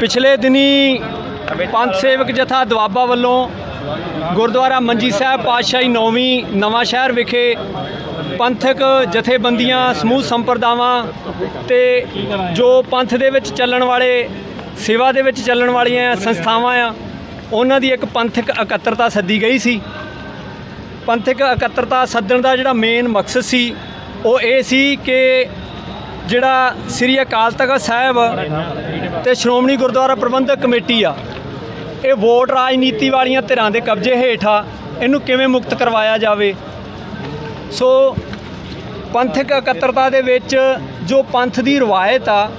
ਪਿਛਲੇ ਦਿਨੀ ਪੰਥ ਸੇਵਕ ਜਥਾ ਦੁਆਬਾ ਵੱਲੋਂ ਗੁਰਦੁਆਰਾ ਮੰਜੀ ਸਾਹਿਬ ਪਾਤਸ਼ਾਹੀ ਨੌਵੀਂ ਨਵਾਂ ਸ਼ਹਿਰ ਵਿਖੇ ਪੰਥਕ ਜਥੇਬੰਦੀਆਂ, ਸਮੂਹ ਸੰਪਰਦਾਵਾਂ ਤੇ ਜੋ ਪੰਥ ਦੇ ਵਿੱਚ ਚੱਲਣ ਵਾਲੇ, ਸੇਵਾ ਦੇ ਵਿੱਚ ਚੱਲਣ ਵਾਲੀਆਂ ਸੰਸਥਾਵਾਂ ਆ, ਉਹਨਾਂ ਦੀ ਇੱਕ ਪੰਥਕ ਇਕੱਤਰਤਾ ਸੱਦੀ ਗਈ ਸੀ। ਪੰਥਕ ਇਕੱਤਰਤਾ ਸੱਦਣ ਦਾ ਜਿਹੜਾ ਮੇਨ ਮਕਸਦ ਸੀ, ਉਹ ਇਹ ਸੀ ਕਿ ਜਿਹੜਾ ਸ੍ਰੀ ਅਕਾਲ ਤਖਤ ਸਾਹਿਬ ਤੇ ਸ਼੍ਰੋਮਣੀ ਗੁਰਦੁਆਰਾ ਪ੍ਰਬੰਧਕ ਕਮੇਟੀ ਆ। ਇਹ ਵੋਟ ਰਾਜਨੀਤੀ ਵਾਲੀਆਂ ਧਿਰਾਂ ਦੇ ਕਬਜ਼ੇ ਹੇਠ ਆ। ਇਹਨੂੰ ਕਿਵੇਂ ਮੁਕਤ ਕਰਵਾਇਆ ਜਾਵੇ? ਸੋ ਪੰਥਕ ਇਕੱਤਰਤਾ ਦੇ ਵਿੱਚ ਜੋ ਪੰਥ ਦੀ ਰਵਾਇਤ ਆ,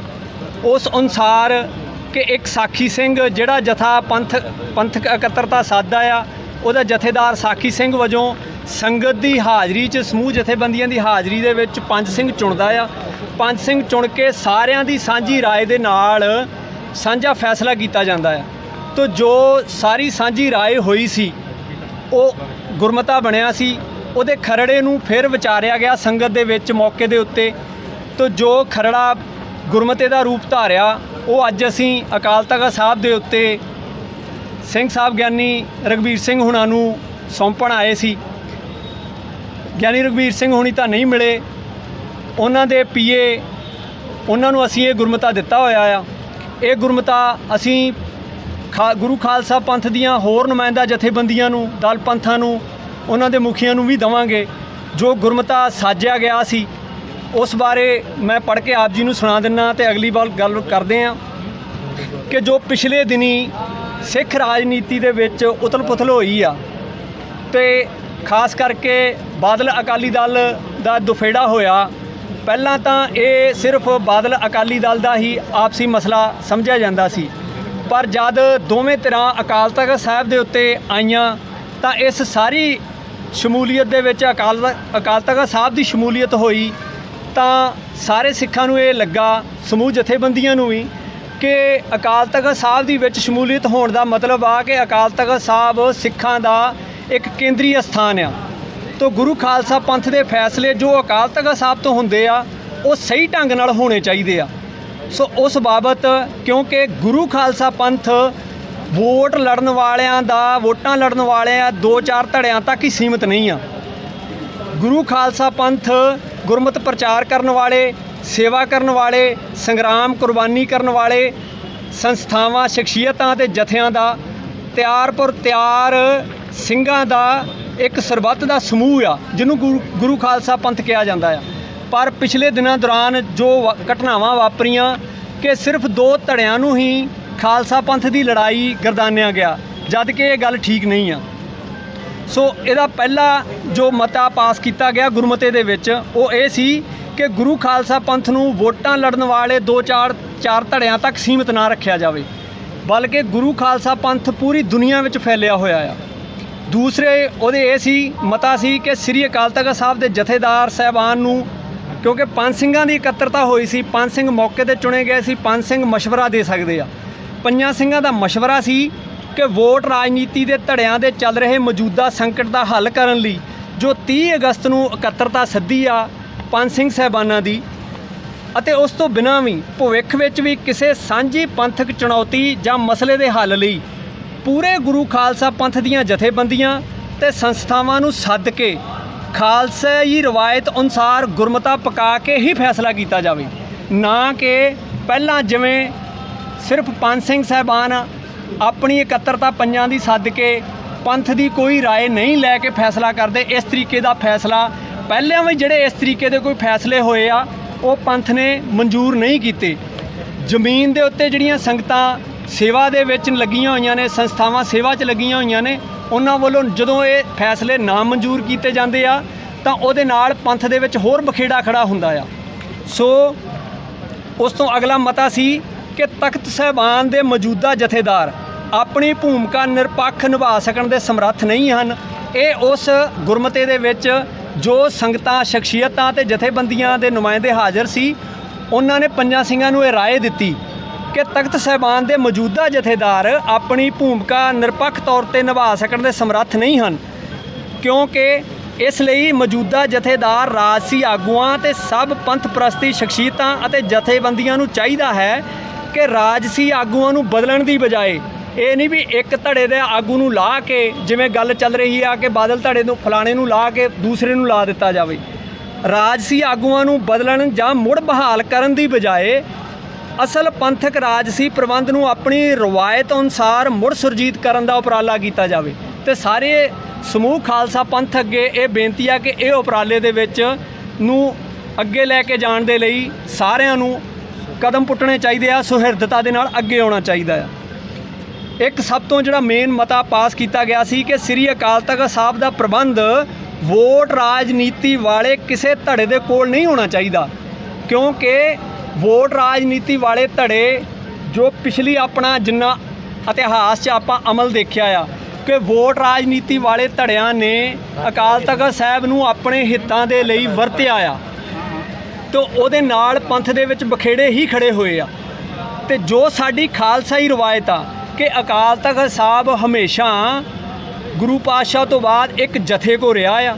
ਉਸ ਅਨੁਸਾਰ ਕਿ ਇੱਕ ਸਾਖੀ ਸਿੰਘ ਜਿਹੜਾ ਜਥਾ ਪੰਥ, ਪੰਥਕ ਇਕੱਤਰਤਾ ਸਾਦਾ ਆ, ਉਹਦਾ ਜਥੇਦਾਰ ਸਾਖੀ ਸਿੰਘ ਵਜੋਂ ਸੰਗਤ ਦੀ ਹਾਜ਼ਰੀ 'ਚ ਸਮੂਹ ਜਥੇਬੰਦੀਆਂ ਦੀ ਹਾਜ਼ਰੀ ਦੇ ਵਿੱਚ ਪੰਜ ਸਿੰਘ ਚੁਣਦਾ ਆ ਪੰਜ ਸਿੰਘ ਚੁਣ ਕੇ ਸਾਰਿਆਂ ਦੀ ਸਾਂਝੀ رائے ਦੇ ਨਾਲ ਸਾਂਝਾ ਫੈਸਲਾ ਕੀਤਾ ਜਾਂਦਾ ਆ ਤੋ ਜੋ ਸਾਰੀ ਸਾਂਝੀ رائے ਹੋਈ ਸੀ ਉਹ ਗੁਰਮਤਾ ਬਣਿਆ ਸੀ ਉਹਦੇ ਖਰੜੇ ਨੂੰ ਫਿਰ ਵਿਚਾਰਿਆ ਗਿਆ ਸੰਗਤ ਦੇ ਵਿੱਚ ਮੌਕੇ ਦੇ ਉੱਤੇ ਤੋ ਜੋ ਖਰੜਾ ਗੁਰਮਤੇ ਦਾ ਰੂਪ ਧਾਰਿਆ ਉਹ ਅੱਜ ਅਸੀਂ ਅਕਾਲ ਤਖਤ ਸਾਹਿਬ ਦੇ ਉੱਤੇ ਸਿੰਘ ਸਾਹਿਬ ਗਿਆਨੀ ਰਗਵੀਰ ਸਿੰਘ ਹੁਣਾਂ ਨੂੰ ਸੌਂਪਣ ਆਏ ਸੀ ਗਿਆਨੀ ਰਗਵੀਰ ਸਿੰਘ ਹੋਣੀ ਤਾਂ ਨਹੀਂ ਮਿਲੇ। ਉਹਨਾਂ ਦੇ ਪੀਏ, ਉਹਨਾਂ ਨੂੰ ਅਸੀਂ ਇਹ ਗੁਰਮਤਾ ਦਿੱਤਾ ਹੋਇਆ ਆ। ਇਹ ਗੁਰਮਤਾ ਅਸੀਂ ਖਾ, ਗੁਰੂ ਖਾਲਸਾ ਪੰਥ ਦੀਆਂ ਹੋਰ ਨੁਮਾਇੰਦਾ ਜਥੇਬੰਦੀਆਂ ਨੂੰ, ਦਲ ਪੰਥਾਂ ਨੂੰ, ਉਹਨਾਂ ਦੇ ਮੁਖੀਆਂ ਨੂੰ ਵੀ ਦਵਾਂਗੇ। ਜੋ ਗੁਰਮਤਾ ਸਾਜਿਆ ਗਿਆ ਸੀ, ਉਸ ਬਾਰੇ ਮੈਂ ਪੜ੍ਹ ਕੇ ਆਪ ਜੀ ਨੂੰ ਸੁਣਾ ਦਿੰਨਾ ਤੇ ਅਗਲੀ ਵਾਰ ਗੱਲ ਕਰਦੇ ਹਾਂ ਕਿ ਜੋ ਪਿਛਲੇ ਦਿਨੀ ਸਿੱਖ ਰਾਜਨੀਤੀ ਦੇ ਵਿੱਚ ਉਤਲ-ਪੁਤਲ ਹੋਈ ਆ ਤੇ ਖਾਸ ਕਰਕੇ ਬਾਦਲ ਅਕਾਲੀ ਦਲ ਦਾ ਦੁਫੇੜਾ ਹੋਇਆ, ਪਹਿਲਾਂ ਤਾਂ ਇਹ ਸਿਰਫ ਬਾਦਲ ਅਕਾਲੀ ਦਲ ਦਾ ਹੀ ਆਪਸੀ ਮਸਲਾ ਸਮਝਿਆ ਜਾਂਦਾ ਸੀ। ਪਰ ਜਦ ਦੋਵੇਂ ਧਿਰਾਂ ਅਕਾਲ ਤਖਤ ਸਾਹਿਬ ਦੇ ਉੱਤੇ ਆਈਆਂ, ਤਾਂ ਇਸ ਸਾਰੀ ਸ਼ਮੂਲੀਅਤ ਦੇ ਵਿੱਚ ਅਕਾਲ ਅਕਾਲ ਤਖਤ ਸਾਹਿਬ ਦੀ ਸ਼ਮੂਲੀਅਤ ਹੋਈ, ਤਾਂ ਸਾਰੇ ਸਿੱਖਾਂ ਨੂੰ ਇਹ ਲੱਗਾ, ਸਮੂਹ ਜਥੇਬੰਦੀਆਂ ਨੂੰ ਵੀ, ਕਿ ਅਕਾਲ ਤਖਤ ਸਾਹਿਬ ਦੀ ਵਿੱਚ ਸ਼ਮੂਲੀਅਤ ਹੋਣ ਦਾ ਮਤਲਬ ਆ ਕਿ ਅਕਾਲ ਤਖਤ ਸਾਹਿਬ ਸਿੱਖਾਂ ਦਾ ਇੱਕ ਕੇਂਦਰੀ ਸਥਾਨ ਆ। ਤੋ ਗੁਰੂ ਖਾਲਸਾ ਪੰਥ ਦੇ ਫੈਸਲੇ ਜੋ ਅਕਾਲ ਤਖਤ ਸਾਹਿਬ ਤੋਂ ਹੁੰਦੇ ਆ, ਉਹ ਸਹੀ ਢੰਗ ਨਾਲ ਹੋਣੇ ਚਾਹੀਦੇ ਆ। ਸੋ ਉਸ ਬਾਬਤ ਕਿਉਂਕਿ ਗੁਰੂ ਖਾਲਸਾ ਪੰਥ ਵੋਟ ਲੜਨ ਵਾਲਿਆਂ ਦਾ, ਵੋਟਾਂ ਲੜਨ ਵਾਲਿਆਂ ਦੋ ਚਾਰ ਧੜਿਆਂ ਤੱਕ ਹੀ ਸੀਮਿਤ ਨਹੀਂ ਆ। ਗੁਰੂ ਖਾਲਸਾ ਪੰਥ ਗੁਰਮਤਿ ਪ੍ਰਚਾਰ ਕਰਨ ਵਾਲੇ, ਸੇਵਾ ਕਰਨ ਵਾਲੇ, ਸੰਗਰਾਮ ਕੁਰਬਾਨੀ ਕਰਨ ਵਾਲੇ, ਸੰਸਥਾਵਾਂ, ਸ਼ਖਸੀਅਤਾਂ ਤੇ ਜਥਿਆਂ ਦਾ ਤਿਆਰ ਪਰ ਤਿਆਰ ਸਿੰਘਾਂ ਦਾ ਇੱਕ ਸਰਬੱਤ ਦਾ ਸਮੂਹ ਆ, ਜਿਹਨੂੰ ਗੁਰੂ- ਗੁਰੂ ਖਾਲਸਾ ਪੰਥ ਕਿਹਾ ਜਾਂਦਾ ਆ। ਪਰ ਪਿਛਲੇ ਦਿਨਾਂ ਦੌਰਾਨ ਜੋ ਵਾ- ਘਟਨਾਵਾਂ ਵਾਪਰੀਆਂ ਕਿ ਸਿਰਫ ਦੋ ਧੜਿਆਂ ਨੂੰ ਹੀ ਖਾਲਸਾ ਪੰਥ ਦੀ ਲੜਾਈ ਗਰਦਾਨਿਆ ਗਿਆ, ਜਦ ਕਿ ਇਹ ਗੱਲ ਠੀਕ ਨਹੀਂ ਆ। ਸੋ ਇਹਦਾ ਪਹਿਲਾ ਜੋ ਮਤਾ ਪਾਸ ਕੀਤਾ ਗਿਆ ਗੁਰਮਤੇ ਦੇ ਵਿੱਚ, ਉਹ ਇਹ ਸੀ ਕਿ ਗੁਰੂ ਖਾਲਸਾ ਪੰਥ ਨੂੰ ਵੋਟਾਂ ਲੜਨ ਵਾਲੇ ਦੋ ਚਾਰ ਚਾਰ ਧੜਿਆਂ ਤੱਕ ਸੀਮਿਤ ਨਾ ਰੱਖਿਆ ਜਾਵੇ, ਬਲਕਿ ਗੁਰੂ ਖਾਲਸਾ ਪੰਥ ਪੂਰੀ ਦੁਨੀਆ ਵਿੱਚ ਫੈਲਿਆ ਹੋਇਆ ਆ। ਦੂਸਰੇ ਉਹਦੇ ਇਹ ਸੀ ਮਤਾ ਸੀ ਕਿ ਸ੍ਰੀ ਅਕਾਲ ਤਖਤ ਸਾਹਿਬ ਦੇ ਜਥੇਦਾਰ ਸਹਿਬਾਨ ਨੂੰ ਕਿਉਂਕਿ ਪੰਜ ਸਿੰਘਾਂ ਦੀ ਇਕੱਤਰਤਾ ਹੋਈ ਸੀ ਪੰਜ ਸਿੰਘ ਮੌਕੇ ਤੇ ਚੁਣੇ ਗਏ ਸੀ ਪੰਜ ਸਿੰਘ مشورہ ਦੇ ਸਕਦੇ ਆ ਪੰਜਾਂ ਸਿੰਘਾਂ ਦਾ مشورہ ਸੀ ਕਿ ਵੋਟ ਰਾਜਨੀਤੀ ਦੇ ਧੜਿਆਂ ਦੇ ਚੱਲ ਰਹੇ ਮੌਜੂਦਾ ਸੰਕਟ ਦਾ ਹੱਲ ਕਰਨ ਲਈ ਜੋ 30 ਅਗਸਤ ਨੂੰ ਇਕੱਤਰਤਾ ਸੱਦੀ ਆ ਪੰਜ ਸਿੰਘ ਸਹਿਬਾਨਾਂ ਦੀ ਅਤੇ ਉਸ ਤੋਂ ਬਿਨਾਂ ਵੀ ਭਵਿੱਖ ਵਿੱਚ ਵੀ ਕਿਸੇ ਸਾਂਝੀ ਪੰਥਕ ਚੁਣੌਤੀ ਜਾਂ ਮਸਲੇ ਦੇ ਹੱਲ ਲਈ ਪੂਰੇ ਗੁਰੂ ਖਾਲਸਾ ਪੰਥ ਦੀਆਂ ਜਥੇਬੰਦੀਆਂ ਤੇ ਸੰਸਥਾਵਾਂ ਨੂੰ ਸੱਦ ਕੇ ਖਾਲਸਾਈ ਰਵਾਇਤ ਅਨੁਸਾਰ ਗੁਰਮਤਾ ਪਕਾ ਕੇ ਹੀ ਫੈਸਲਾ ਕੀਤਾ ਜਾਵੇ ਨਾ ਕਿ ਪਹਿਲਾਂ ਜਿਵੇਂ ਸਿਰਫ ਪੰਜ ਸਿੰਘ ਸਾਹਿਬਾਨ ਆਪਣੀ ਇਕੱਤਰਤਾ ਪੰਜਾਂ ਦੀ ਸੱਦ ਕੇ ਪੰਥ ਦੀ ਕੋਈ رائے ਨਹੀਂ ਲੈ ਕੇ ਫੈਸਲਾ ਕਰਦੇ ਇਸ ਤਰੀਕੇ ਦਾ ਫੈਸਲਾ ਪਹਿਲਾਂ ਵੀ ਜਿਹੜੇ ਇਸ ਤਰੀਕੇ ਦੇ ਕੋਈ ਫੈਸਲੇ ਹੋਏ ਆ ਉਹ ਪੰਥ ਨੇ ਮਨਜ਼ੂਰ ਨਹੀਂ ਕੀਤੇ ਜ਼ਮੀਨ ਦੇ ਉੱਤੇ ਜਿਹੜੀਆਂ ਸੰਗਤਾਂ ਸੇਵਾ ਦੇ ਵਿੱਚ ਲੱਗੀਆਂ ਹੋਈਆਂ ਨੇ, ਸੰਸਥਾਵਾਂ ਸੇਵਾ 'ਚ ਲੱਗੀਆਂ ਹੋਈਆਂ ਨੇ, ਉਹਨਾਂ ਵੱਲੋਂ ਜਦੋਂ ਇਹ ਫੈਸਲੇ ਨਾ ਮਨਜ਼ੂਰ ਕੀਤੇ ਜਾਂਦੇ ਆ, ਤਾਂ ਉਹਦੇ ਨਾਲ ਪੰਥ ਦੇ ਵਿੱਚ ਹੋਰ ਬਖੇੜਾ ਖੜਾ ਹੁੰਦਾ ਆ। ਸੋ, ਉਸ ਤੋਂ ਅਗਲਾ ਮਤਾ ਸੀ ਕਿ ਤਖਤ ਸਹਿਬਾਨ ਦੇ ਮੌਜੂਦਾ ਜਥੇਦਾਰ ਆਪਣੀ ਭੂਮਿਕਾ ਨਿਰਪੱਖ ਨਿਭਾ ਸਕਣ ਦੇ ਸਮਰੱਥ ਨਹੀਂ ਹਨ। ਇਹ ਉਸ ਗੁਰਮਤੇ ਦੇ ਵਿੱਚ ਜੋ ਸੰਗਤਾਂ, ਸ਼ਖਸੀਅਤਾਂ ਤੇ ਜਥੇਬੰਦੀਆਂ ਦੇ ਨੁਮਾਇੰਦੇ ਹਾਜ਼ਰ ਸੀ, ਉਹਨਾਂ ਨੇ ਪੰਜਾਂ ਸਿੰਘਾਂ ਨੂੰ ਇਹ ਰਾਏ ਦਿੱਤੀ ਕਿ ਤਖਤ ਸਹਿਬਾਨ ਦੇ ਮੌਜੂਦਾ ਜਥੇਦਾਰ ਆਪਣੀ ਭੂਮਿਕਾ ਨਿਰਪੱਖ ਤੌਰ ਤੇ ਨਿਭਾ ਸਕਣ ਦੇ ਸਮਰੱਥ ਨਹੀਂ ਹਨ, ਕਿਉਂਕਿ ਇਸ ਲਈ ਮੌਜੂਦਾ ਜਥੇਦਾਰ ਰਾਜਸੀ ਆਗੂਆਂ ਤੇ ਸਭ ਪੰਥ ਪ੍ਰਸਤੀ ਸ਼ਖਸੀਅਤਾਂ ਅਤੇ ਜਥੇਬੰਦੀਆਂ ਨੂੰ ਚਾਹੀਦਾ ਹੈ ਕਿ ਰਾਜਸੀ ਆਗੂਆਂ ਨੂੰ ਬਦਲਣ ਦੀ ਬਜਾਏ ਇਹ ਨਹੀਂ ਵੀ ਇੱਕ ਧੜੇ ਦੇ ਆਗੂ ਨੂੰ ਲਾ ਕੇ ਜਿਵੇਂ ਗੱਲ ਚੱਲ ਰਹੀ ਆ ਕਿ ਬਾਦਲ ਧੜੇ ਨੂੰ, ਫਲਾਣੇ ਨੂੰ ਲਾ ਕੇ ਦੂਸਰੇ ਨੂੰ ਲਾ ਦਿੱਤਾ ਜਾਵੇ। ਰਾਜਸੀ ਆਗੂਆਂ ਨੂੰ ਬਦਲਣ ਜਾਂ ਮੁੜ ਬਹਾਲ ਕਰਨ ਦੀ ਬਜਾਏ ਅਸਲ ਪੰਥਕ ਰਾਜ ਸੀ, ਪ੍ਰਬੰਧ ਨੂੰ ਆਪਣੀ ਰਵਾਇਤ ਅਨੁਸਾਰ ਮੁੜ ਸੁਰਜੀਤ ਕਰਨ ਦਾ ਉਪਰਾਲਾ ਕੀਤਾ ਜਾਵੇ। ਤੇ ਸਾਰੇ ਸਮੂਹ ਖਾਲਸਾ ਪੰਥ ਅੱਗੇ ਇਹ ਬੇਨਤੀ ਆ ਕਿ ਇਹ ਉਪਰਾਲੇ ਦੇ ਵਿੱਚ ਨੂੰ ਅੱਗੇ ਲੈ ਕੇ ਜਾਣ ਦੇ ਲਈ ਸਾਰਿਆਂ ਨੂੰ ਕਦਮ ਪੁੱਟਣੇ ਚਾਹੀਦੇ ਆ, ਸੁਹਿਰਦਤਾ ਦੇ ਨਾਲ ਅੱਗੇ ਆਉਣਾ ਚਾਹੀਦਾ ਆ। ਇੱਕ ਸਭ ਤੋਂ ਜਿਹੜਾ ਮੇਨ ਮਤਾ ਪਾਸ ਕੀਤਾ ਗਿਆ ਸੀ ਕਿ ਸ੍ਰੀ ਅਕਾਲ ਤਖਤ ਸਾਹਿਬ ਦਾ ਪ੍ਰਬੰਧ ਵੋਟ ਰਾਜਨੀਤੀ ਵਾਲੇ ਕਿਸੇ ਧੜੇ ਦੇ ਕੋਲ ਨਹੀਂ ਹੋਣਾ ਚਾਹੀਦਾ, ਕਿਉਂਕਿ ਵੋਟ ਰਾਜਨੀਤੀ ਵਾਲੇ ਧੜੇ ਜੋ ਪਿਛਲੀ ਆਪਣਾ ਜਿੰਨਾ ਇਤਿਹਾਸ 'ਚ ਆਪਾਂ ਅਮਲ ਦੇਖਿਆ ਆ, ਕਿ ਵੋਟ ਰਾਜਨੀਤੀ ਵਾਲੇ ਧੜਿਆਂ ਨੇ ਅਕਾਲ ਤਖਤ ਸਾਹਿਬ ਨੂੰ ਆਪਣੇ ਹਿੱਤਾਂ ਦੇ ਲਈ ਵਰਤਿਆ ਆ। ਤੇ ਉਹਦੇ ਨਾਲ ਪੰਥ ਦੇ ਵਿੱਚ ਬਖੇੜੇ ਹੀ ਖੜੇ ਹੋਏ ਆ। ਤੇ ਜੋ ਸਾਡੀ ਖਾਲਸਾਈ ਰਵਾਇਤ ਆ, ਕਿ ਅਕਾਲ ਤਖਤ ਸਾਹਿਬ ਹਮੇਸ਼ਾ ਗੁਰੂ ਪਾਤਸ਼ਾਹ ਤੋਂ ਬਾਅਦ ਇੱਕ ਜਥੇ ਕੋ ਰਿਹਾ ਆ,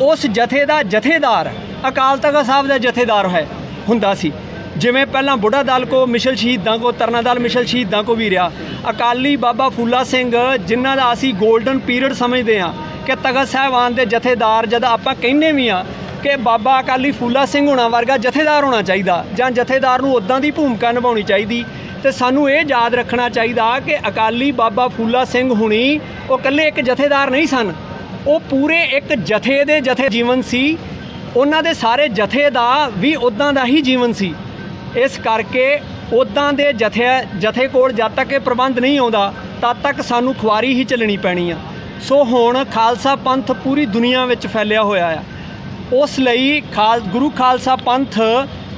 ਉਸ ਜਥੇ ਦਾ ਜਥੇਦਾਰ ਅਕਾਲ ਤਖਤ ਸਾਹਿਬ ਦਾ ਜਥੇਦਾਰ ਹੈ, ਹੁੰਦਾ ਸੀ। ਜਿਵੇਂ ਪਹਿਲਾਂ ਬੁੱਢਾ ਦਲ ਕੋ ਮਿਸ਼ਲ ਸ਼ਹੀਦਾਂ ਕੋ ਤਰਨਾ ਦਲ ਮਿਸ਼ਲ ਸ਼ਹੀਦਾਂ ਕੋ ਵੀ ਰਿਹਾ। ਅਕਾਲੀ ਬਾਬਾ ਫੂਲਾ ਸਿੰਘ, ਜਿਨ੍ਹਾਂ ਦਾ ਅਸੀਂ 골ਡਨ ਪੀਰੀਅਡ ਸਮਝਦੇ ਹਾਂ ਕਿ ਤਖਤ ਸਾਹਿਬਾਨ ਦੇ ਜਥੇਦਾਰ ਜਦ ਆਪਾਂ ਕਹਿੰਦੇ ਵੀ ਆ ਕਿ ਬਾਬਾ ਅਕਾਲੀ ਫੂਲਾ ਸਿੰਘ ਹੋਣਾ ਵਰਗਾ ਜਥੇਦਾਰ ਹੋਣਾ ਚਾਹੀਦਾ ਜਾਂ ਜਥੇਦਾਰ ਨੂੰ ਉਦਾਂ ਦੀ ਭੂਮਿਕਾ ਨਿਭਾਉਣੀ ਚਾਹੀਦੀ, ਤੇ ਸਾਨੂੰ ਇਹ ਯਾਦ ਰੱਖਣਾ ਚਾਹੀਦਾ ਕਿ ਅਕਾਲੀ ਬਾਬਾ ਫੂਲਾ ਸਿੰਘ ਹੁਣੀ ਉਹ ਇਕੱਲੇ ਇੱਕ ਜਥੇਦਾਰ ਨਹੀਂ ਸਨ। ਉਹ ਪੂਰੇ ਇੱਕ ਜਥੇ ਦੇ ਜਥੇ ਜੀਵਨ ਸੀ। ਉਹਨਾਂ ਦੇ ਸਾਰੇ ਜਥੇ ਦਾ ਵੀ ਉਦਾਂ ਦਾ ਹੀ ਜੀਵਨ ਸੀ। ਇਸ ਕਰਕੇ ਉਦਾਂ ਦੇ ਜਥੇ ਜਥੇ ਕੋਲ ਜਦ ਤੱਕ ਇਹ ਪ੍ਰਬੰਧ ਨਹੀਂ ਆਉਂਦਾ, ਤਦ ਤੱਕ ਸਾਨੂੰ ਖੁਆਰੀ ਹੀ ਚੱਲਣੀ ਪੈਣੀ ਆ। ਸੋ ਹੁਣ ਖਾਲਸਾ ਪੰਥ ਪੂਰੀ ਦੁਨੀਆ ਵਿੱਚ ਫੈਲਿਆ ਹੋਇਆ ਆ। ਉਸ ਲਈ ਖਾਲ ਗੁਰੂ ਖਾਲਸਾ ਪੰਥ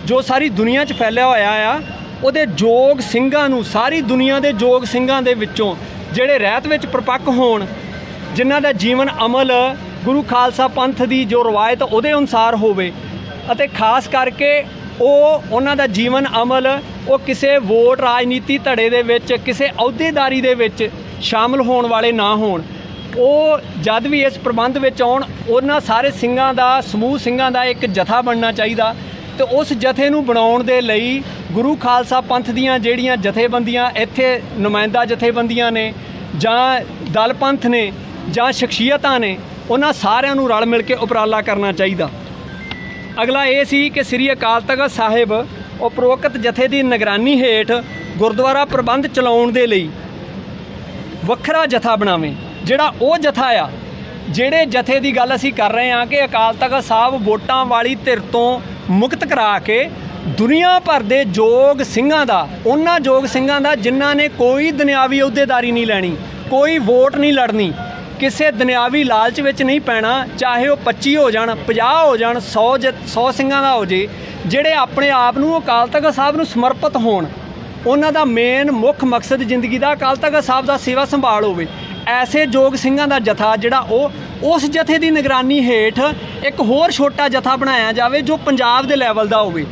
ਜੋ ਸਾਰੀ ਦੁਨੀਆ 'ਚ ਫੈਲਿਆ ਹੋਇਆ ਆ, ਉਹਦੇ ਜੋਗ ਸਿੰਘਾਂ ਨੂੰ, ਸਾਰੀ ਦੁਨੀਆ ਦੇ ਜੋਗ ਸਿੰਘਾਂ ਦੇ ਵਿੱਚੋਂ ਜਿਹੜੇ ਰਹਿਤ ਵਿੱਚ ਪ੍ਰਪੱਕ ਹੋਣ, ਜਿਨ੍ਹਾਂ ਦਾ ਜੀਵਨ ਅਮਲ ਗੁਰੂ ਖਾਲਸਾ ਪੰਥ ਦੀ ਜੋ ਰਵਾਇਤ ਉਹਦੇ ਅਨੁਸਾਰ ਹੋਵੇ, ਅਤੇ ਖਾਸ ਕਰਕੇ ਉਹ ਉਹਨਾਂ ਦਾ ਜੀਵਨ ਅਮਲ, ਉਹ ਕਿਸੇ ਵੋਟ ਰਾਜਨੀਤੀ ਧੜੇ ਦੇ ਵਿੱਚ, ਕਿਸੇ ਅਹੁਦੇਦਾਰੀ ਦੇ ਵਿੱਚ ਸ਼ਾਮਲ ਹੋਣ ਵਾਲੇ ਨਾ ਹੋਣ। ਉਹ ਜਦ ਵੀ ਇਸ ਪ੍ਰਬੰਧ ਵਿੱਚ ਆਉਣ, ਉਹਨਾਂ ਸਾਰੇ ਸਿੰਘਾਂ ਦਾ, ਸਮੂਹ ਸਿੰਘਾਂ ਦਾ ਇੱਕ ਜਥਾ ਬਣਨਾ ਚਾਹੀਦਾ ਤੇ ਉਸ ਜਥੇ ਨੂੰ ਬਣਾਉਣ ਦੇ ਲਈ ਗੁਰੂ ਖਾਲਸਾ ਪੰਥ ਦੀਆਂ ਜਿਹੜੀਆਂ ਜਥੇਬੰਦੀਆਂ ਇੱਥੇ ਨੁਮਾਇੰਦਾ ਜਥੇਬੰਦੀਆਂ ਨੇ ਜਾਂ ਦਲ ਪੰਥ ਨੇ ਜਾਂ ਸ਼ਖਸੀਅਤਾਂ ਨੇ, ਉਹਨਾਂ ਸਾਰਿਆਂ ਨੂੰ ਰਲ ਮਿਲ ਕੇ ਉਪਰਾਲਾ ਕਰਨਾ ਚਾਹੀਦਾ। ਅਗਲਾ ਇਹ ਸੀ ਕਿ ਸ੍ਰੀ ਅਕਾਲ ਤਖਤ ਸਾਹਿਬ ਉਪਰੋਕਤ ਜਥੇ ਦੀ ਨਿਗਰਾਨੀ ਹੇਠ ਗੁਰਦੁਆਰਾ ਪ੍ਰਬੰਧ ਚਲਾਉਣ ਦੇ ਲਈ ਵੱਖਰਾ ਜਥਾ ਬਣਾਵੇ, ਜਿਹੜਾ ਉਹ ਜਥਾ ਆ, ਜਿਹੜੇ ਜਥੇ ਦੀ ਗੱਲ ਅਸੀਂ ਕਰ ਰਹੇ ਹਾਂ ਕਿ ਅਕਾਲ ਤਖਤ ਸਾਹਿਬ ਵੋਟਾਂ ਵਾਲੀ ਧਿਰ ਤੋਂ ਮੁਕਤ ਕਰਾ ਕੇ ਦੁਨੀਆ ਭਰ ਦੇ ਜੋਗ ਸਿੰਘਾਂ ਦਾ, ਉਹਨਾਂ ਜੋਗ ਸਿੰਘਾਂ ਦਾ ਜਿਨ੍ਹਾਂ ਨੇ ਕੋਈ ਦੁਨਿਆਵੀ ਅਹੁਦੇਦਾਰੀ ਨਹੀਂ ਲੈਣੀ, ਕੋਈ ਵੋਟ ਨਹੀਂ ਲੜਨੀ ਕਿਸੇ ਦੁਨਿਆਵੀ ਲਾਲਚ ਵਿੱਚ ਨਹੀਂ ਪੈਣਾ, ਚਾਹੇ ਉਹ 25 ਹੋ ਜਾਣ 50 ਹੋ ਜਾਣ 100 100 ਸਿੰਘਾਂ ਦਾ ਹੋ ਜੇ, ਜਿਹੜੇ ਆਪਣੇ ਆਪ ਨੂੰ ਅਕਾਲ ਤਖਤ ਸਾਹਿਬ ਨੂੰ ਸਮਰਪਿਤ ਹੋਣ। ਉਹਨਾਂ ਦਾ ਮੇਨ ਮੁੱਖ ਮਕਸਦ ਜ਼ਿੰਦਗੀ ਦਾ ਅਕਾਲ ਤਖਤ ਸਾਹਿਬ ਦਾ ਸੇਵਾ ਸੰਭਾਲ ਹੋਵੇ। ਐਸੇ ਜੋਗ ਸਿੰਘਾਂ ਦਾ ਜਥਾ ਜਿਹੜਾ ਉਹ, ਉਸ ਜਥੇ ਦੀ ਨਿਗਰਾਨੀ ਹੇਠ ਇੱਕ ਹੋਰ ਛੋਟਾ ਜਥਾ ਬਣਾਇਆ ਜਾਵੇ ਜੋ ਪੰਜਾਬ ਦੇ ਲੈਵਲ ਦਾ ਹੋਵੇ।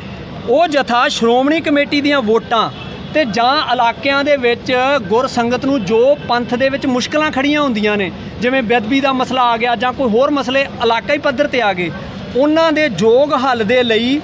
ਉਹ ਜਥਾ ਸ਼੍ਰੋਮਣੀ ਕਮੇਟੀ ਦੀਆਂ ਵੋਟਾਂ ਤੇ ਜਾਂ ਇਲਾਕਿਆਂ ਦੇ ਵਿੱਚ ਗੁਰ ਸੰਗਤ ਨੂੰ ਜੋ ਪੰਥ ਦੇ ਵਿੱਚ ਮੁਸ਼ਕਲਾਂ ਖੜੀਆਂ ਹੁੰਦੀਆਂ ਨੇ, ਜਿਵੇਂ ਬੇਅਦਬੀ ਦਾ ਮਸਲਾ ਆ ਗਿਆ ਜਾਂ ਕੋਈ ਹੋਰ ਮਸਲੇ ਇਲਾਕਾਈ ਪੱਧਰ ਤੇ ਆ ਗਏ, ਉਹਨਾਂ ਦੇ ਯੋਗ ਹੱਲ ਦੇ ਲਈ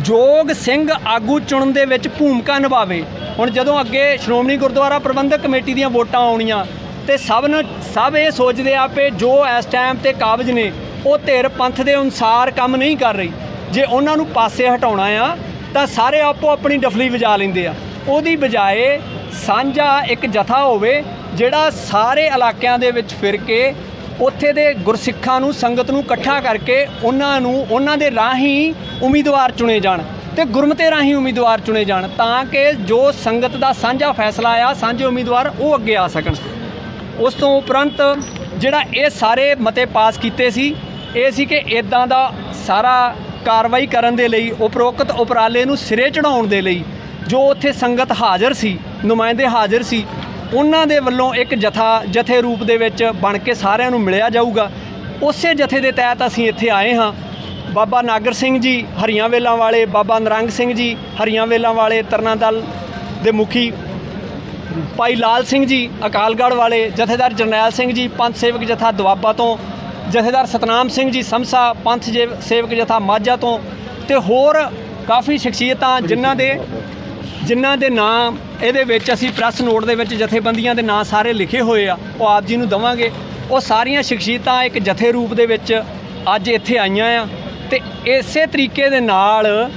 ਜੋਗ ਸਿੰਘ ਆਗੂ ਚੁਣਨ ਦੇ ਵਿੱਚ ਭੂਮਿਕਾ ਨਿਭਾਵੇ। ਹੁਣ ਜਦੋਂ ਅੱਗੇ ਸ਼੍ਰੋਮਣੀ ਗੁਰਦੁਆਰਾ ਪ੍ਰਬੰਧਕ ਕਮੇਟੀ ਦੀਆਂ ਵੋਟਾਂ ਆਉਣੀਆਂ, ਤੇ ਸਭ ਨੂੰ, ਸਭ ਇਹ ਸੋਚਦੇ ਆ ਕਿ ਜੋ ਇਸ ਟਾਈਮ ਤੇ ਕਾਬਜ ਨੇ, ਉਹ ਧਿਰ ਪੰਥ ਦੇ ਅਨੁਸਾਰ ਕੰਮ ਨਹੀਂ ਕਰ ਰਹੀ। ਜੇ ਉਹਨਾਂ ਨੂੰ ਪਾਸੇ ਹਟਾਉਣਾ ਆ ਤਾਂ ਸਾਰੇ ਆਪੋ ਆਪਣੀ ਡਫਲੀ ਵਜਾ ਲੈਂਦੇ ਆ। ਉਹਦੀ ਬਜਾਏ ਸਾਂਝਾ ਇੱਕ ਜਥਾ ਹੋਵੇ ਜਿਹੜਾ ਸਾਰੇ ਇਲਾਕਿਆਂ ਦੇ ਵਿੱਚ ਫਿਰ ਕੇ ਉੱਥੇ ਦੇ ਗੁਰਸਿੱਖਾਂ ਨੂੰ, ਸੰਗਤ ਨੂੰ ਇਕੱਠਾ ਕਰਕੇ ਉਹਨਾਂ ਨੂੰ, ਉਹਨਾਂ ਦੇ ਰਾਹੀਂ ਉਮੀਦਵਾਰ ਚੁਣੇ ਜਾਣ ਤੇ ਗੁਰਮਤੇ ਰਾਹੀਂ ਉਮੀਦਵਾਰ ਚੁਣੇ ਜਾਣ ਤਾਂ ਕਿ ਜੋ ਸੰਗਤ ਦਾ ਸਾਂਝਾ ਫੈਸਲਾ ਆ, ਸਾਂਝੇ ਉਮੀਦਵਾਰ ਉਹ ਅੱਗੇ ਆ ਸਕਣ। ਉਸ ਤੋਂ ਉਪਰੰਤ ਜਿਹੜਾ ਇਹ ਸਾਰੇ ਮਤੇ ਪਾਸ ਕੀਤੇ ਸੀ, ਇਹ ਸੀ ਕਿ ਇਦਾਂ ਦਾ ਸਾਰਾ ਕਾਰਵਾਈ ਕਰਨ ਦੇ ਲਈ, ਉਪਰੋਕਤ ਉਪਰਾਲੇ ਨੂੰ ਸਿਰੇ ਚੜਾਉਣ ਦੇ ਲਈ ਜੋ ਉੱਥੇ ਸੰਗਤ ਹਾਜ਼ਰ ਸੀ, ਨੁਮਾਇੰਦੇ ਹਾਜ਼ਰ ਸੀ, ਉਹਨਾਂ ਦੇ ਵੱਲੋਂ ਇੱਕ ਜਥਾ, ਜਥੇ ਰੂਪ ਦੇ ਵਿੱਚ ਬਣ ਕੇ ਸਾਰਿਆਂ ਨੂੰ ਮਿਲਿਆ ਜਾਊਗਾ। ਉਸੇ ਜਥੇ ਦੇ ਤਹਿਤ ਅਸੀਂ ਇੱਥੇ ਆਏ ਹਾਂ। ਬਾਬਾ ਨਾਗਰ ਸਿੰਘ ਜੀ ਹਰੀਆਂ ਵੇਲਾਂ ਵਾਲੇ ਬਾਬਾ ਨਰੰਗ ਸਿੰਘ ਜੀ ਹਰੀਆਂ ਵੇਲਾਂ ਵਾਲੇ ਤਰਨਾ ਦਲ ਦੇ ਮੁਖੀ ਭਾਈ ਲਾਲ ਸਿੰਘ ਜੀ, ਅਕਾਲਗੜ੍ਹ ਵਾਲੇ ਜਥੇਦਾਰ ਜਰਨੈਲ ਸਿੰਘ ਜੀ, ਪੰਥ ਸੇਵਕ ਜਥਾ ਦੁਆਬਾ ਤੋਂ ਜਥੇਦਾਰ ਸਤਨਾਮ ਸਿੰਘ ਜੀ ਸਮਸਾ ਪੰਥ ਜੇ- ਸੇਵਕ ਜਥਾ ਮਾਝਾ ਤੋਂ ਤੇ ਹੋਰ ਕਾਫੀ ਸ਼ਖਸੀਅਤਾਂ ਜਿਨ੍ਹਾਂ ਦੇ ਜਿਨ੍ਹਾਂ ਦੇ ਨਾਂ ਇਹਦੇ ਵਿੱਚ ਅਸੀਂ ਪ੍ਰੈਸ ਨੋਟ ਦੇ ਵਿੱਚ ਜਥੇਬੰਦੀਆਂ ਦੇ ਨਾਂ ਸਾਰੇ ਲਿਖੇ ਹੋਏ ਆ, ਉਹ ਆਪ ਜੀ ਨੂੰ ਦਵਾਂਗੇ। ਉਹ ਸਾਰੀਆਂ ਸ਼ਖਸੀਅਤਾਂ ਇੱਕ ਜਥੇ ਰੂਪ ਦੇ ਵਿੱਚ ਅੱਜ ਇੱਥੇ ਆਈਆਂ ਆ ਤੇ ਇਸੇ ਤਰੀਕੇ ਦੇ ਨਾਲ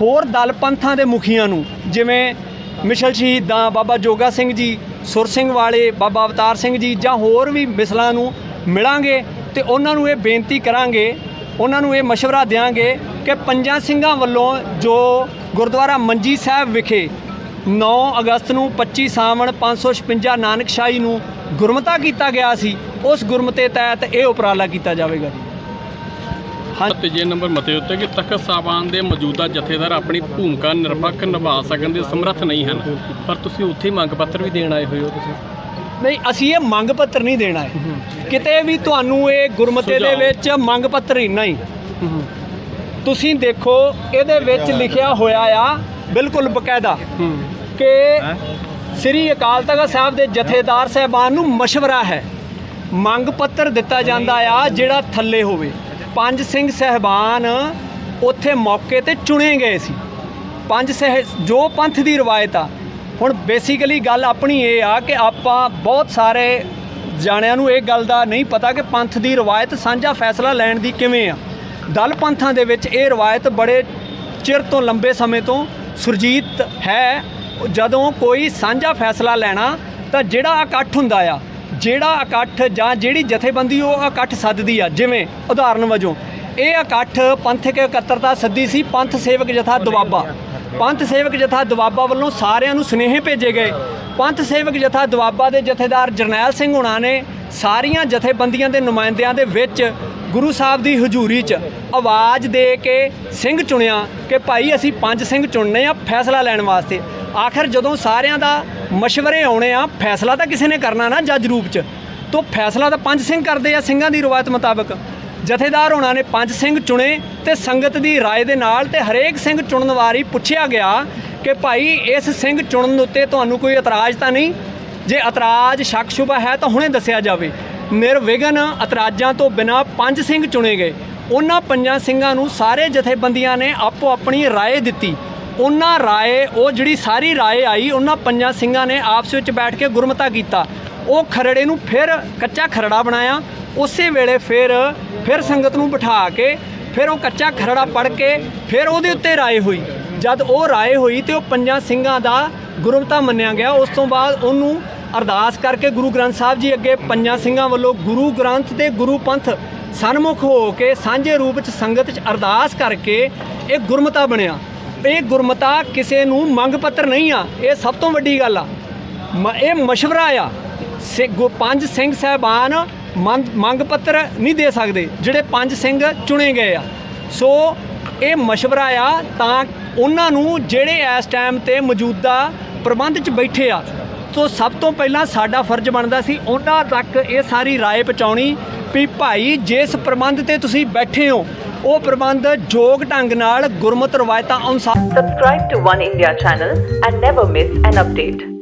ਹੋਰ ਦਲ ਪੰਥਾਂ ਦੇ ਮੁਖੀਆਂ ਨੂੰ, ਜਿਵੇਂ ਮਿਸ਼ਲ ਸ਼ਹੀਦਾਂ ਬਾਬਾ ਜੋਗਾ ਸਿੰਘ ਜੀ, ਸੁਰ ਸਿੰਘ ਵਾਲੇ ਬਾਬਾ ਅਵਤਾਰ ਸਿੰਘ ਜੀ ਜਾਂ ਹੋਰ ਵੀ ਮਿਸਲਾਂ ਨੂੰ ਮਿਲਾਂਗੇ। ਤੇ ਉਹਨਾਂ ਨੂੰ ਇਹ ਬੇਨਤੀ ਕਰਾਂਗੇ, ਉਹਨਾਂ ਨੂੰ ਇਹ ਮਸ਼ਵਰਾ ਦਿਆਂਗੇ ਕਿ ਪੰਜਾਂ ਸਿੰਘਾਂ ਵੱਲੋਂ ਜੋ ਗੁਰਦੁਆਰਾ ਮੰਜੀ ਸਾਹਿਬ ਵਿਖੇ 9 ਅਗਸਤ ਨੂੰ 25 ਸਾਵਣ 556 ਨਾਨਕਸ਼ਾਹੀ ਨੂੰ ਗੁਰਮਤਾ ਕੀਤਾ ਗਿਆ ਸੀ, ਉਸ ਗੁਰਮਤੇ ਤਹਿਤ ਇਹ ਉਪਰਾਲਾ ਕੀਤਾ ਜਾਵੇਗਾ। ਜੀ ਹਾਂ ਤੀਜੇ ਨੰਬਰ ਮਤੇ ਉੱਤੇ ਕਿ ਤਖਤ ਸਾਹਿਬਾਨ ਦੇ ਮੌਜੂਦਾ ਜਥੇਦਾਰ ਆਪਣੀ ਭੂਮਿਕਾ ਨਿਰਪੱਖ ਨਿਭਾ ਸਕਣ ਦੇ ਸਮਰੱਥ ਨਹੀਂ ਹਨ, ਪਰ ਤੁਸੀਂ ਉੱਥੇ ਹੀ ਮੰਗ ਪੱਤਰ ਵੀ ਦੇਣ ਆਏ ਹੋਏ ਹੋ ਤੁਸੀਂ। ਨਹੀਂ ਅਸੀਂ ਇਹ ਮੰਗ ਪੱਤਰ ਨਹੀਂ ਦੇਣਾ ਹੈ। ਕਿਤੇ ਵੀ ਤੁਹਾਨੂੰ ਇਹ ਗੁਰਮਤੇ ਦੇ। ਵਿੱਚ ਮੰਗ ਪੱਤਰ ਹੀ ਨਹੀਂ। ਤੁਸੀਂ ਦੇਖੋ ਇਹਦੇ ਵਿੱਚ ਲਿਖਿਆ ਹੋਇਆ ਆ ਬਿਲਕੁਲ ਬਕਾਇਦਾ ਕਿ ਸ੍ਰੀ ਅਕਾਲ ਤਖਤ ਸਾਹਿਬ ਦੇ ਜਥੇਦਾਰ ਸਾਹਿਬਾਨ ਨੂੰ ਮਸ਼ਵਰਾ ਹੈ। ਮੰਗ ਪੱਤਰ ਦਿੱਤਾ ਜਾਂਦਾ ਆ ਜਿਹੜਾ ਥੱਲੇ ਹੋਵੇ। ਪੰਜ ਸਿੰਘ ਸਹਿਬਾਨ ਉੱਥੇ ਮੌਕੇ ਤੇ ਚੁਣੇ ਗਏ ਸੀ। ਪੰਜ ਸਹਿ ਜੋ ਪੰਥ ਦੀ ਰਵਾਇਤ ਆ ਹੁਣ ਬੇਸਿਕਲੀ ਗੱਲ ਆਪਣੀ ਇਹ ਆ ਕਿ ਆਪਾਂ ਬਹੁਤ ਸਾਰੇ ਜਾਣਿਆਂ ਨੂੰ ਇਹ ਗੱਲ ਦਾ ਨਹੀਂ ਪਤਾ ਕਿ ਪੰਥ ਦੀ ਰਵਾਇਤ ਸਾਂਝਾ ਫੈਸਲਾ ਲੈਣ ਦੀ ਕਿਵੇਂ ਆ। ਦਲ ਪੰਥਾਂ ਦੇ ਵਿੱਚ ਇਹ ਰਵਾਇਤ ਬੜੇ ਚਿਰ ਤੋਂ ਲੰਬੇ ਸਮੇਂ ਤੋਂ ਸੁਰਜੀਤ ਹੈ। ਜਦੋਂ ਕੋਈ ਸਾਂਝਾ ਫੈਸਲਾ ਲੈਣਾ ਤਾਂ ਜਿਹੜਾ ਇਕੱਠ ਹੁੰਦਾ ਆ, ਜਿਹੜਾ ਇਕੱਠ ਜਾਂ ਜਿਹੜੀ ਜਥੇਬੰਦੀ ਉਹ ਇਕੱਠ ਸੱਦਦੀ ਆ, ਜਿਵੇਂ ਉਦਾਹਰਨ ਵਜੋਂ, ਇਹ ਇਕੱਠ ਪੰਥਕ ਇਕੱਤਰਤਾ ਸੱਦੀ ਸੀ, ਪੰਥ ਸੇਵਕ ਜਥਾ ਦੁਆਬਾ। ਪੰਥ ਸੇਵਕ ਜਥਾ ਦੁਆਬਾ ਵੱਲੋਂ ਸਾਰਿਆਂ ਨੂੰ ਸੁਨੇਹੇ ਭੇਜੇ ਗਏ। ਪੰਥ ਸੇਵਕ ਜਥਾ ਦੁਆਬਾ ਦੇ ਜਥੇਦਾਰ ਜਰਨੈਲ ਸਿੰਘ ਹੁਣਾਂ ਨੇ ਸਾਰੀਆਂ ਜਥੇਬੰਦੀਆਂ ਦੇ ਨੁਮਾਇੰਦਿਆਂ ਦੇ ਵਿੱਚ ਗੁਰੂ ਸਾਹਿਬ ਦੀ ਹਜ਼ੂਰੀ 'ਚ ਆਵਾਜ਼ ਦੇ ਕੇ ਸਿੰਘ ਚੁਣਿਆ ਕਿ ਭਾਈ ਅਸੀਂ ਪੰਜ ਸਿੰਘ ਚੁਣਨੇ ਆ ਫੈਸਲਾ ਲੈਣ ਵਾਸਤੇ। ਆਖਰ ਜਦੋਂ ਸਾਰਿਆਂ ਦਾ ਮਸ਼ਵਰੇ ਆਉਣੇ ਆ, ਫੈਸਲਾ ਤਾਂ ਕਿਸੇ ਨੇ ਕਰਨਾ ਨਾ ਜੱਜ ਰੂਪ 'ਚ। ਤੋਂ ਫੈਸਲਾ ਤਾਂ ਪੰਜ ਸਿੰਘ ਕਰਦੇ ਆ, ਸਿੰਘਾਂ ਦੀ ਰਵਾਇਤ ਮੁਤਾਬਕ। ਜਥੇਦਾਰ ਹੋਣਾ ਨੇ ਪੰਜ ਸਿੰਘ ਚੁਣੇ ਤੇ ਸੰਗਤ ਦੀ رائے ਦੇ ਨਾਲ ਤੇ ਹਰੇਕ ਸਿੰਘ ਚੁਣਨ ਵਾਰੀ ਪੁੱਛਿਆ ਗਿਆ ਕਿ ਭਾਈ ਇਸ ਸਿੰਘ ਚੁਣਨ ਉੱਤੇ ਤੁਹਾਨੂੰ ਕੋਈ ਇਤਰਾਜ਼ ਤਾਂ ਨਹੀਂ ਜੇ ਇਤਰਾਜ਼ ਸ਼ੱਕ ਸ਼ੁਬਾ ਹੈ ਤਾਂ ਹੁਣੇ ਦੱਸਿਆ ਜਾਵੇ ਨਿਰਵਿਘਨ ਇਤਰਾਜ਼ਾਂ ਤੋਂ ਬਿਨਾ ਪੰਜ ਸਿੰਘ ਚੁਣੇ ਗਏ ਉਹਨਾਂ ਪੰਜਾਂ ਸਿੰਘਾਂ ਨੂੰ ਸਾਰੇ ਜਥੇਬੰਦੀਆਂ ਨੇ ਆਪੋ ਆਪਣੀ رائے ਦਿੱਤੀ ਉਹਨਾਂ ਰਾਏ ਉਹ ਜਿਹੜੀ ਸਾਰੀ ਰਾਏ ਆਈ ਉਹਨਾਂ ਪੰਜਾਂ ਸਿੰਘਾਂ ਨੇ ਆਪਸ ਵਿੱਚ ਬੈਠ ਕੇ ਗੁਰਮਤਾ ਕੀਤਾ ਉਹ ਖਰੜੇ ਨੂੰ ਫਿਰ ਕੱਚਾ ਖਰੜਾ ਬਣਾਇਆ ਉਸੇ ਵੇਲੇ ਫਿਰ ਫਿਰ ਸੰਗਤ ਨੂੰ ਬਿਠਾ ਕੇ, ਫਿਰ ਉਹ ਕੱਚਾ ਖਰੜਾ ਪੜ ਕੇ, ਫਿਰ ਉਹਦੇ ਉੱਤੇ ਰਾਏ ਹੋਈ। ਜਦ ਉਹ ਰਾਏ ਹੋਈ ਤੇ ਉਹ ਪੰਜਾਂ ਸਿੰਘਾਂ ਦਾ ਗੁਰਮਤਾ ਮੰਨਿਆ ਗਿਆ। ਉਸ ਤੋਂ ਬਾਅਦ ਉਹਨੂੰ ਅਰਦਾਸ ਕਰਕੇ ਗੁਰੂ ਗ੍ਰੰਥ ਸਾਹਿਬ ਜੀ ਅੱਗੇ ਪੰਜਾਂ ਸਿੰਘਾਂ ਵੱਲੋਂ ਗੁਰੂ ਗ੍ਰੰਥ ਤੇ ਗੁਰੂ ਪੰਥ ਸਨਮੁਖ ਹੋ ਕੇ ਸਾਂਝੇ ਰੂਪ ਵਿੱਚ ਸੰਗਤ 'ਚ ਅਰਦਾਸ ਕਰਕੇ ਇਹ ਗੁਰਮਤਾ ਬਣਿਆ। ਇਹ ਗੁਰਮਤਾ ਕਿਸੇ ਨੂੰ ਮੰਗ ਪੱਤਰ ਨਹੀਂ ਆ। ਇਹ ਸਭ ਤੋਂ ਵੱਡੀ ਗੱਲ ਆ। ਮ- ਇਹ ਮਸ਼ਵਰਾ ਆ। ਪੰਜ ਸਿੰਘ ਸਾਹਿਬਾਨ ਮੰਗ ਮੰਗ ਪੱਤਰ ਨਹੀਂ ਦੇ ਸਕਦੇ ਜਿਹੜੇ ਪੰਜ ਸਿੰਘ ਚੁਣੇ ਗਏ ਆ ਸੋ ਇਹ ਮਸ਼ਵਰਾ ਆ ਤਾਂ ਉਹਨਾਂ ਨੂੰ ਜਿਹੜੇ ਇਸ ਟਾਈਮ ਤੇ ਮੌਜੂਦਾ ਪ੍ਰਬੰਧ 'ਚ ਬੈਠੇ ਆ ਸੋ ਸਭ ਤੋਂ ਪਹਿਲਾਂ ਸਾਡਾ ਫਰਜ਼ ਬਣਦਾ ਸੀ ਉਹਨਾਂ ਤੱਕ ਇਹ ਸਾਰੀ رائے ਪਹੁੰਚਾਉਣੀ ਵੀ ਭਾਈ ਜਿਸ ਪ੍ਰਬੰਧ ਤੇ ਤੁਸੀਂ ਬੈਠੇ ਹੋ ਉਹ ਪ੍ਰਬੰਧ ਜੋਗ ਢੰਗ ਨਾਲ ਗੁਰਮਤ ਰਵਾਇਤਾਂ ਅਨੁਸਾਰ Subscribe to One India channel and never miss an update.